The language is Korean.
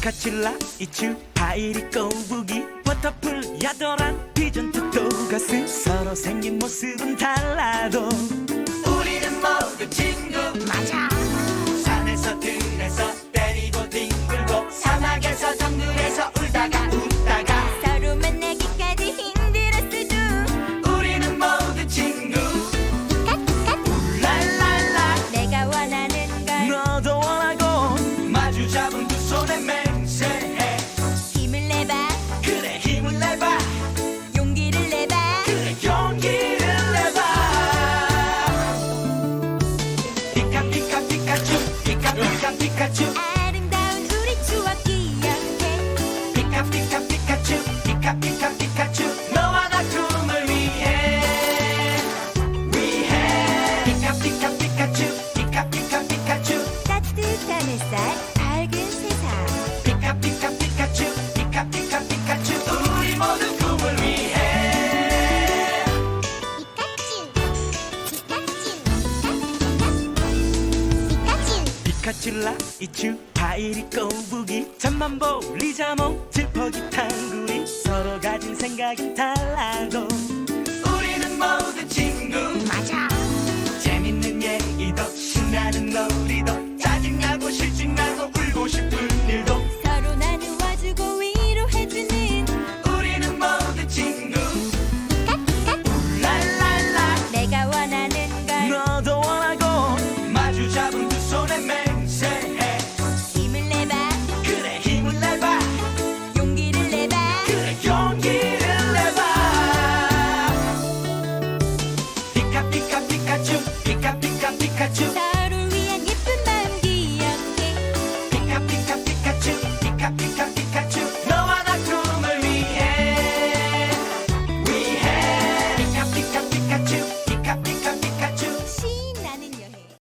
피카츄라 이츄 파이리 꼬부기 워터풀 야도란 비전 토토가스 서로 생긴 모습은 달라도 피카 피카 피카츄 너와 나 꿈을 위해. 위해. 피카 피카 피카츄 피카 피카 피카츄. 따뜻한 햇살 밝은 세상. 피카 피카 피카츄 피카 피카 피카츄라 이츄 파이리 꼬부기 잠만보 리자몽 질퍽이 탕구리. 서로 가진 생각이 달라도 우리는 모두 친구